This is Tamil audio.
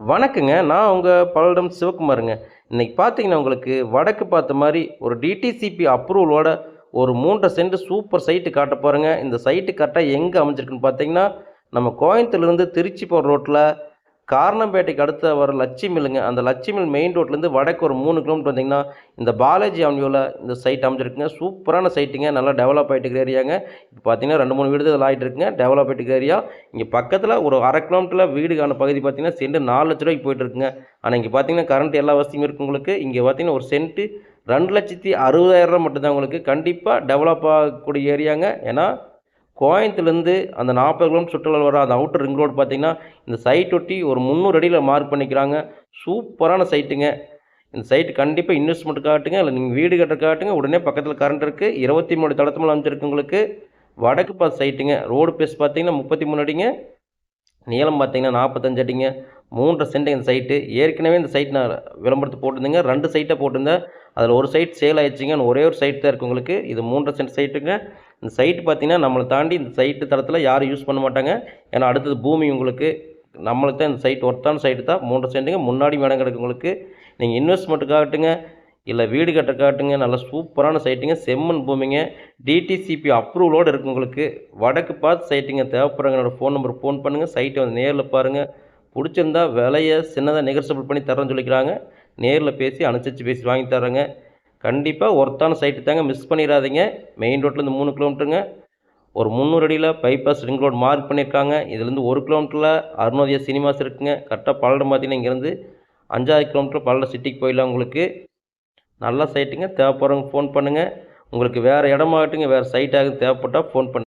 வணக்கங்க. நான் உங்கள் பல்லடம் சிவகுமாருங்க. இன்றைக்கி பார்த்தீங்கன்னா உங்களுக்கு வடக்கு பார்த்த மாதிரி ஒரு டிடிசிபி அப்ரூவலோட ஒரு மூன்றரை சென்ட் சூப்பர் சைட்டு காட்ட போகிறேங்க இந்த சைட்டு கரெக்டாக எங்கே அமைஞ்சிருக்குன்னு பார்த்தீங்கன்னா நம்ம கோயம்புத்தூர்லேருந்து திருச்சி போகிற ரோட்டில் காரணம்பேட்டைக்கு அடுத்த வர லட்சி மில்லுங்க அந்த லட்சி மில் மெயின் ரோட்லேருந்து வடக்கு ஒரு மூணு கிலோமீட்டர் வந்தீங்கன்னா இந்த பாலாஜி அவன்யூவில் இந்த சைட் அமைஞ்சிருக்குங்க. சூப்பரான சைட்டுங்க நல்லா டெவலப் ஆகிட்டு இருக்கிற ஏரியாங்க இப்போ பார்த்தீங்கன்னா ரெண்டு மூணு வீடு இதில் ஆகிட்டு இருக்குங்க. டெவலப் ஆகிட்டு இருக்கிற ஏரியா இங்கே பக்கத்தில் ஒரு அரை கிலோமீட்டரில் வீடுக்கான பகுதி பார்த்தீங்கன்னா சென்ட் நாலு லட்ச ரூபாய்க்கு போயிட்டு இருக்குங்க. ஆனால் இங்கே பார்த்தீங்கன்னா கரண்ட் எல்லா வசதியும் இருக்குது உங்களுக்கு. இங்கே பார்த்தீங்கன்னா ஒரு சென்ட்டு ரெண்டு லட்சத்தி அறுபதாயிரம் மட்டும்தான் உங்களுக்கு. கண்டிப்பாக டெவலப் ஆகக்கூடிய ஏரியாங்க ஏன்னா கோயம்புத்தூர்லேருந்து அந்த நாற்பது கிலோமீட்டர் சுற்றுலா வர அந்த அவுட்டர் ரிங் ரோடு பார்த்திங்கன்னா இந்த சைட் ஒட்டி ஒரு முந்நூறு அடியில் மார்க் பண்ணிக்கிறாங்க. சூப்பரான சைட்டுங்க இந்த சைட்டு கண்டிப்பாக இன்வெஸ்ட்மெண்ட் காட்டுங்க இல்லை நீங்கள் வீடு கட்டுற காட்டுங்க. உடனே பக்கத்தில் கரண்ட் இருக்குது இருபத்தி மூணு தளத்துமலை அமைச்சிருக்கு உங்களுக்கு. வடக்கு பார்த்து சைட்டுங்க ரோடு பேஸ் பார்த்தீங்கன்னா முப்பத்தி மூணு அடிங்க. நீளம் பார்த்தீங்கன்னா நாற்பத்தஞ்சு அடிங்க. மூன்றரை சென்ட் இந்த சைட்டு ஏற்கனவே இந்த சைட் நான் விளம்பரத்து போட்டிருந்தேங்க. ரெண்டு சைட்டை போட்டிருந்தேன். அதில் ஒரு சைட் சேல் ஆயிடுச்சுங்க. ஒரே ஒரு சைட் தான் இருக்குது உங்களுக்கு. இது மூன்றரை சென்ட் சைட்டுங்க இந்த சைட்டு பார்த்தீங்கன்னா நம்மளை தாண்டி இந்த சைட்டு தரத்தில் யாரும் யூஸ் பண்ண மாட்டாங்க. ஏன்னா அடுத்தது பூமி உங்களுக்கு நம்மளுக்கு தான் இந்த சைட் ஒர்த்தான சைட்டு தான். மூன்றரை சென்ட்டுங்க. முன்னாடி மேடம் கிடக்கு உங்களுக்கு. நீங்கள் இன்வெஸ்ட்மெண்ட்டுக்காகட்டுங்க காட்டுங்க இல்லை வீடு கட்ட காட்டுங்க நல்ல சூப்பரான சைட்டுங்க செம்மன் பூமிங்க டிடிசிபி அப்ரூவலோடு இருக்குது உங்களுக்கு. வடக்கு பார்த்து சைட்டுங்க தேவைப்படுறவங்க என்னோடய ஃபோன் நம்பர் ஃபோன் பண்ணுங்கள் சைட்டை வந்து நேரில் பாருங்கள் பிடிச்சிருந்தா விலையை சின்னதாக நெகர்சபிள் பண்ணி தரேன்னு சொல்லிக்கிறாங்க. நேரில் பேசி அனுசரித்து பேசி வாங்கி தர்றேங்க. கண்டிப்பாக ஒர்த்தான சைட்டு தாங்க மிஸ் பண்ணிடாதீங்க மெயின் ரோட்லேருந்து மூணு கிலோமீட்டருங்க ஒரு முந்நூறு அடியில் பைபாஸ் ரிங் ரோடு மார்க் பண்ணியிருக்காங்க இதுலேருந்து ஒரு கிலோமீட்டரில் அருணோதய சினிமாஸ் இருக்குங்க. கரெக்டாக பல்லடம் பார்த்தீங்கன்னா இங்கேருந்து அஞ்சாறு கிலோமீட்டர் பல்லடம் சிட்டிக்கு போயிடலாம் உங்களுக்கு. நல்ல சைட்டுங்க தேவைப்படுறவங்க ஃபோன் பண்ணுங்கள் உங்களுக்கு வேறு இடமாகட்டுங்க வேறு சைட்டாக தேவைப்பட்டால் ஃபோன் பண்ணு